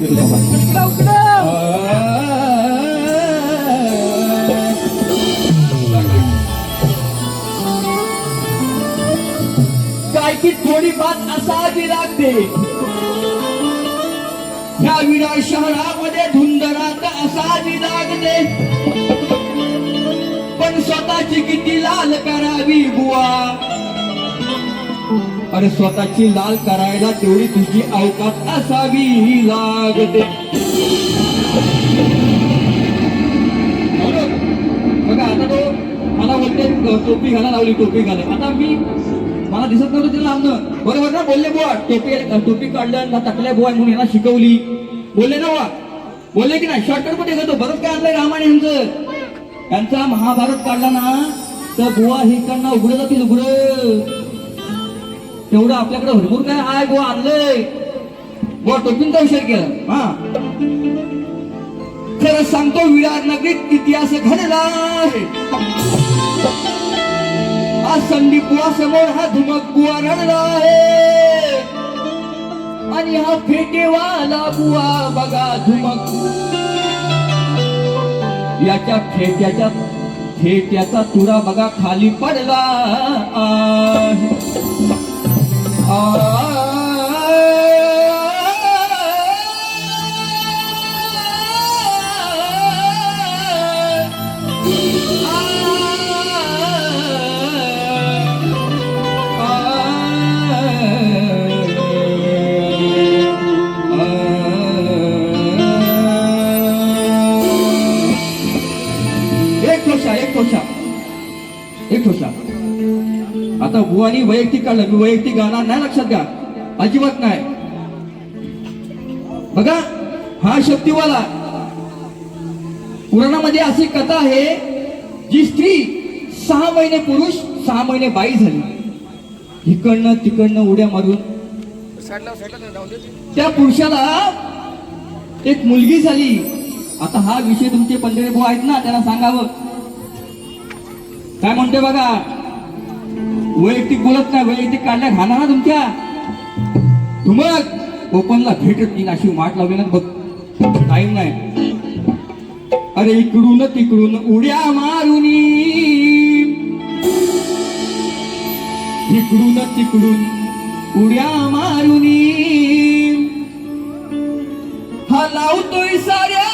काय की थोडी बात असावी लागते. ह्या विरार शहरामध्ये धुंदरात असावी लागते. पण स्वतःची किती लाल करावी बुवा. अरे स्वतःची लाल करायला तेवढी तुझी अवकात असावी लागते. बघा आता तो मला बोलते टोपी घाला लावली टोपी घाला. आता मी मला दिसत नव्हतं तिला लावणं. बरोबर ना? बोलले बुवा टोपी टोपी काढलं ना टाकल्या बुवा म्हणून यांना शिकवली. बोलले ना बुवा? बोलले की नाही? शॉर्टकट पण घेतो. बरंच काय आणलंय रामायण यांचं. यांचा महाभारत काढला ना तर बुवा हे त्यांना उघडं जातील उघडं. तेवढं आपल्याकडे भरपूर काय आहे गो आणलंय. बुवा टोपींचा विचार केला? हा. खरं सांगतो विरार नगरीत इतिहास घडला आहे. आज संदीप बुवा समोर हा धुमक बुवा रडला आहे. आणि हा फेटेवाला बुवा बघा धुमक. याच्या फेट्याच्या फेट्याचा तुरा बघा खाली पडला आहे. एक बुवानी वैयक्तिक काढलं मी वैयक्तिक गाणार नाही लक्षात घ्या. अजिबात नाही. बघा हा शक्तीवाला. पुराणामध्ये अशी कथा आहे जी स्त्री सहा महिने पुरुष सहा महिने बाई झाली. इकडनं तिकडनं उड्या मारून. त्या पुरुषाला एक मुलगी झाली. आता हा विषय तुमचे पंढरे भाऊ आहेत ना त्यांना सांगावं. काय म्हणते बघा? वैयक्तिक बोलत नाही वैयक्तिक काढल्या घाला ना तुमच्या. तुम्हाला ओपनला भेटत नाही अशी वाट लावली ना बघ. टाईम नाही. अरे इकडून तिकडून उड्या मारून इकडून तिकडून उड्या मारून हा लावतोय साऱ्या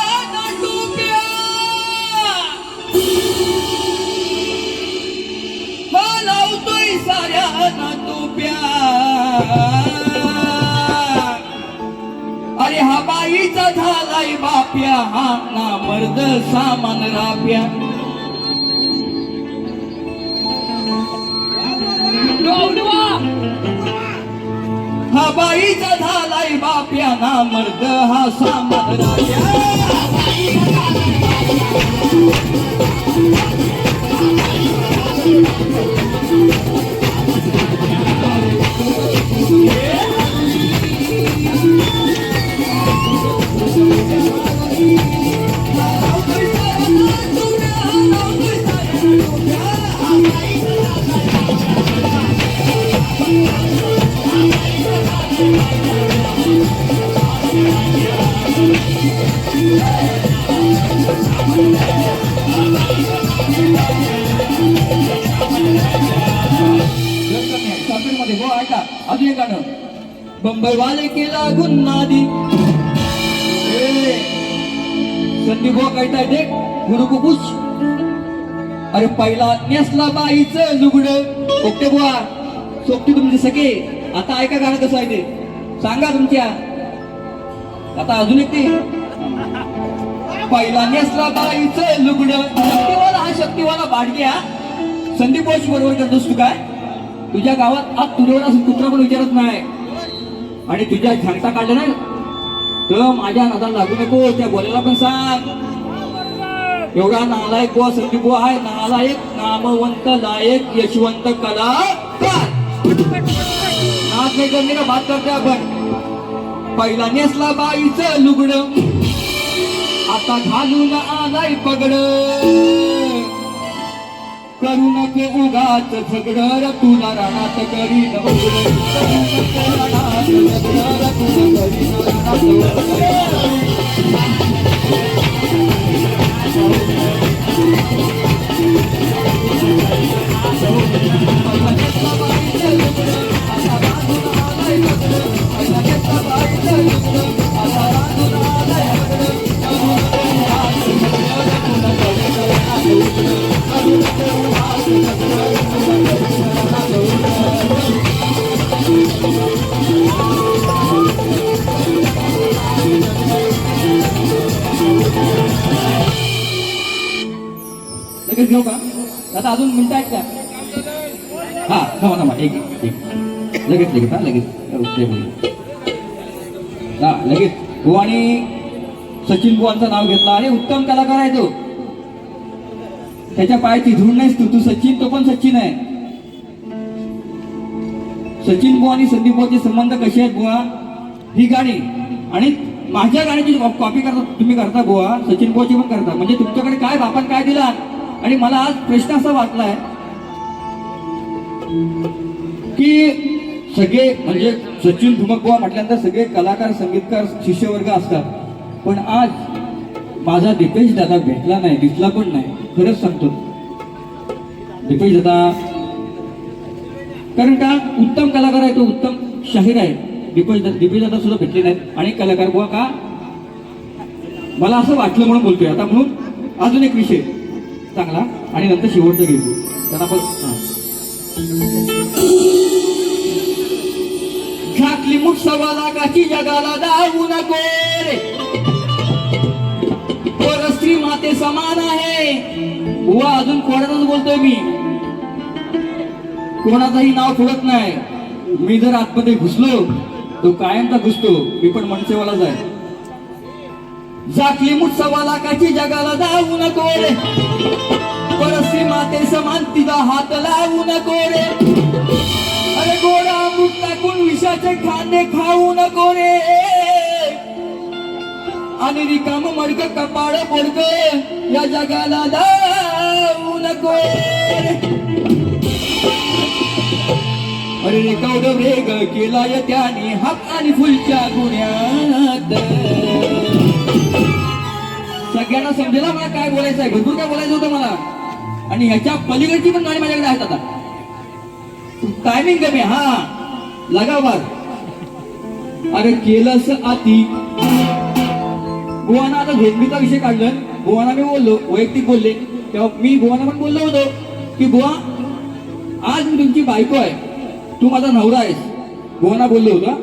बाईचा झालाय बाप्या. हा ना मर्द सामान राप्या. हा बाईचा झालाय बाप्या. ना मर्द हा सामान राप्या. मध्ये हो ऐका. अजून एक गाणं. बंबईवाले केला गुन्नादी संदीप बुवा काढताय ते गुरु कुकुश अरे पहिला नेसला बाईच लुगड. ओके बुवा. सोबती तुमचे सगळे आता ऐका गाणं कसं आहे ते. सांगा तुमच्या. आता अजून एक ते. पहिला नेसला बाईच लुगड. शक्तीवाला हा शक्तीवाला बाडग्या संदीप बोस बरोबर करतोस तू काय? तुझ्या गावात आज तुझ्यावर असं कुत्रा पण विचारत नाही. आणि तुझ्या झंटा काढला ना तर माझ्या नादाला लागू नको त्या बोलायला पण सांग. एवढा नालायक बुवा संदीप बुवा आहे. नालायक नामवंत लायक यशवंत कला. नाच नाही करणे ना बात करते आपण. पहिला नेसला बाईचं लुगड. आता घालून आलाय पगड. करू नको उगाच झगडर तुला रानात करी लगेच आता अजून मिनिट आहेत का? हा थांबा थांबा. एक एक. लगेच लगेच हा लगेच. हा लगेच. बुवानी सचिन बुवांचं नाव घेतलं. आणि उत्तम कलाकार आहे तो. त्याच्या पायाची धूळ नाहीस तू. तू सचिन तो पण सचिन आहे. सचिन बुवा आणि संदीप बुवाचे संबंध कसे आहेत बुवा? ही गाणी. आणि माझ्या गाण्याची कॉपी करता तुम्ही करता बुवा. सचिन बुवाची पण करता. म्हणजे तुमच्याकडे काय बापान काय दिला? आणि मला आज प्रश्न असा वाटलाय की सगळे म्हणजे सचिन धुमक म्हटल्यानंतर सगळे कलाकार संगीतकार शिष्यवर्ग असतात. पण आज माझा दिपेश दादा भेटला नाही दिसला पण नाही. खरंच सांगतो. दिपेश दादा कारण का? उत्तम कलाकार आहे तो उत्तम शाहीर आहे. दीपेश दिपेश दादा सुद्धा भेटले नाहीत. आणि कलाकार बुवा का? मला असं वाटलं म्हणून बोलतोय. आता म्हणून अजून एक विषय. चांगला आणि नंतर शेवटचं घेऊ तर आपण हा. झाकली मुठ सव्वा लाखाची जगाला दावू नको रे. स्त्री माते समान आहे. वा अजून कोणाचाच बोलतोय मी. कोणाचंही नाव ठेवत नाही. मी जर आतमध्ये घुसलो तो कायमचा घुसतो. मी पण मनसेवालाच आहे. झाकली मुठ लाखाची जगाला जाऊ नको रे. परस्त्री माते समान तिचा हात लावू नको रे. अरे गोडा अमृत टाकून विषाचे खांदे खाऊ नको रे. आणि रिकाम मडक कपाळ बोडक या जगाला दावू नको रे. अरे रिकाव कौरव रे केलाय त्याने हात आणि फुलच्या गुण्यात. सगळ्यांना समजेला मला काय बोलायचं आहे. भरपूर काय बोलायचं होतं मला. आणि ह्याच्या पलीकडची पण गाणी माझ्याकडे आहेत आता. टायमिंग कमी आहे, हा. लगावार अरे केलंस आती गोवाना आता झोंबीचा विषय काढलं. गोवाना मी बोललो वैयक्तिक बोलले. तेव्हा मी गोवाना पण बोललो होतो की गोवा आज मी तुमची बायको आहे. तू माझा नवरा आहेस. गोवाना बोललो होता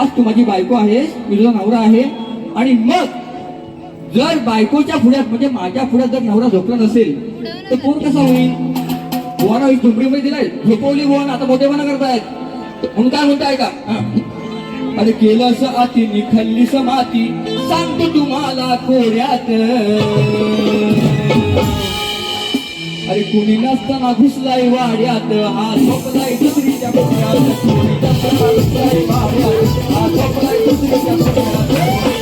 आज तू माझी बायको आहेस. मी तुझा नवरा आहे. आणि मग जर बायकोच्या पुढ्यात म्हणजे माझ्या पुढ्यात जर नवरा झोपला नसेल तर कोण कसा होईल? बुवाना ही झोपडीमध्ये दिलाय. झोपवली बुवाना आता मोठेपणा करतायत. म्हणून काय म्हणताय का? अरे केलं असं आती निखल्ली समाती सांगतो तुम्हाला कोऱ्यात. अरे कुणी नसताना घुसलाय वाड्यात. हा झोपलाय दुसरीच्या कोऱ्यात. कुणी नसताना घुसलाय वाड्यात. हा झोपलाय दुसरीच्या कोऱ्यात.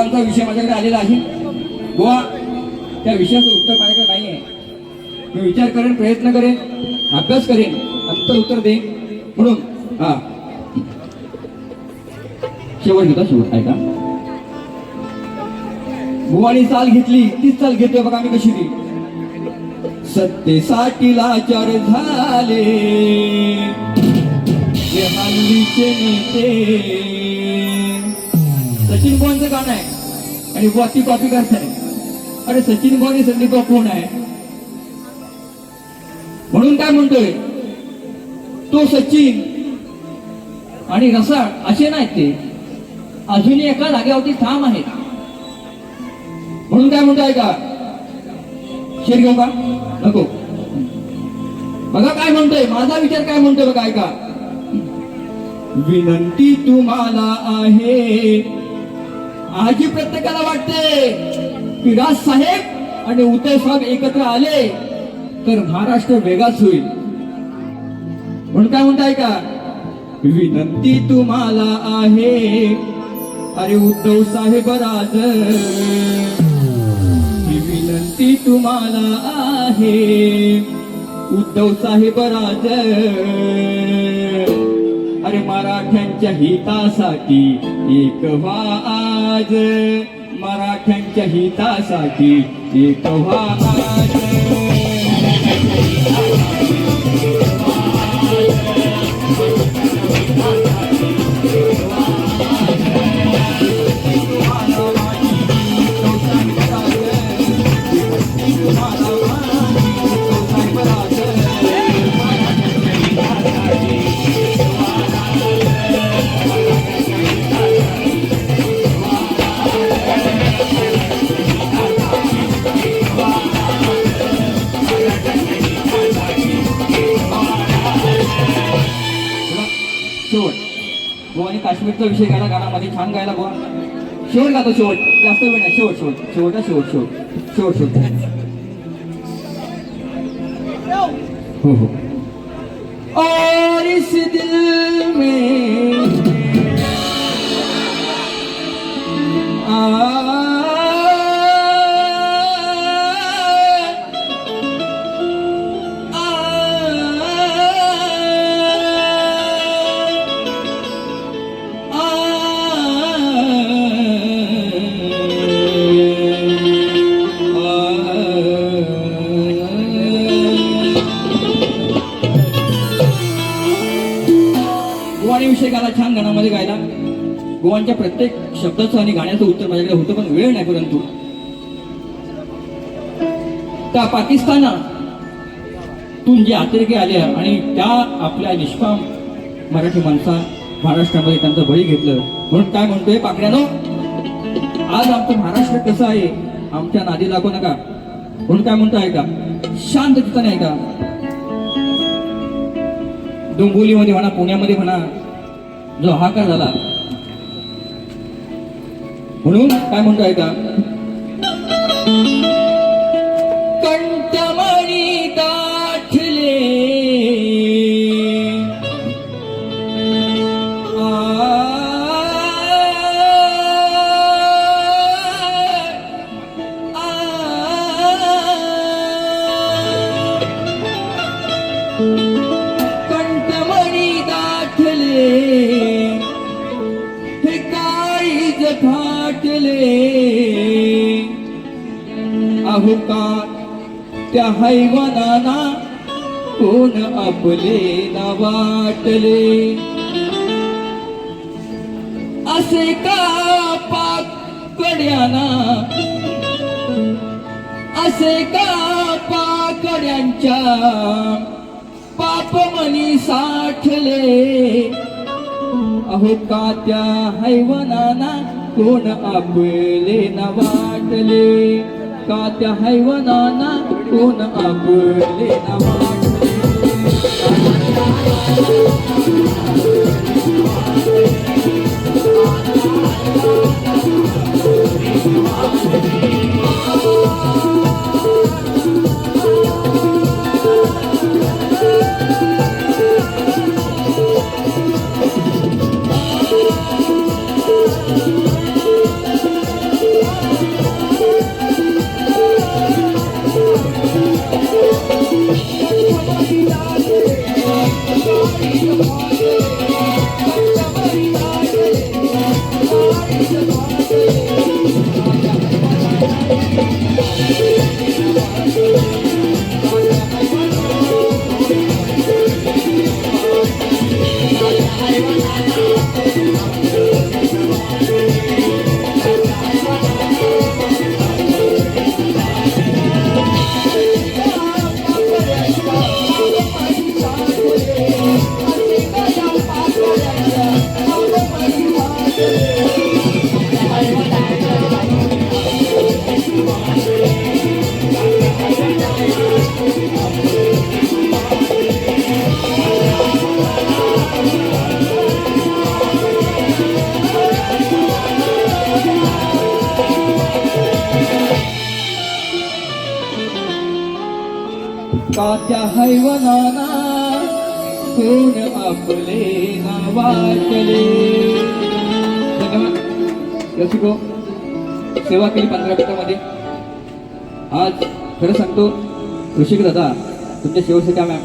गोवांचा विषय माझ्याकडे आलेला आहे. गोवा त्या विषयाचं उत्तर माझ्याकडे नाही आहे मी विचार करेन प्रयत्न करेन अभ्यास करेन अंतर उत्तर देईन. म्हणून हा. शेवट घेता शेवट ऐका गोवाने चाल घेतली तीच चाल घेतोय बघा मी कशी ती. सत्तेसाठी लाचार झाले. हल्लीचे नेते सचिन बुवांचं गाणं आहे. आणि बुवा कॉपी करताय. अरे सचिन बुवा हे संदीप कोण आहे? म्हणून काय म्हणतोय? तो सचिन आणि रसाळ असे नाहीत ते. अजूनही एका जागेवरती ठाम आहेत. म्हणून काय म्हणताय का? शेर घेऊ का नको. बघा काय म्हणतोय. माझा विचार काय म्हणतोय बघा ऐका. विनंती तुम्हाला आहे आजी प्रत्येकाला वाटते की राज साहेब आणि उदय साहेब एकत्र आले तर महाराष्ट्र वेगाच होईल. म्हणून काय म्हणताय का विनंती तुम्हाला आहे. अरे उद्धव साहेब राज विनंती तुम्हाला आहे. उद्धव साहेब राज अरे मराठ्यांच्या हितासाठी एक व्हा आज मराठ्यांच्या हितासाठी एक व्हा आज काश्मीरचा विषय गायला गाण्यामध्ये छान गायला गोवा शेवट गातो शेवट जास्त वेळ नाही शेवट शेवट शेवटा शेवट शेवट शेवट शेवट हो हो और इस दिल में गोवानी प्रत्येक शब्दाचं आणि गाण्याचं उत्तर माझ्याकडे होतं पण वेळ नाही परंतु. त्या पाकिस्तानातून जे अतिरेकी आले आणि त्या आपल्या निष्काम मराठी माणसा महाराष्ट्रामध्ये त्यांचं बळी घेतलं. म्हणून काय म्हणतोय पाकड्यानो आज आमचं महाराष्ट्र कसं आहे आमच्या नादी लागू नका. म्हणून काय म्हणतो ऐका. शांत तिथं नाही का डोंबिवलीमध्ये म्हणा पुण्यामध्ये म्हणा जो हाकार झाला म्हणून काय म्हणतो आहे का केले अहो का त्या हैवानाना कोण आपले ना वाटले? असे का पाकड्याना? असे का पाकड्यांच्या पापमनी साठले? अहो का त्या हैवनाना कोण आपले ना वाटले का त्या हैवनाना कोण आपले ना वाटले त्या हैवनाना कोण आपले नावाचले. धन्यवाद रसिको सेवा केली पंधरा मिनिटामध्ये. आज खरं सांगतो ऋषिक दादा तुमच्या सेवेसाठी आम्ही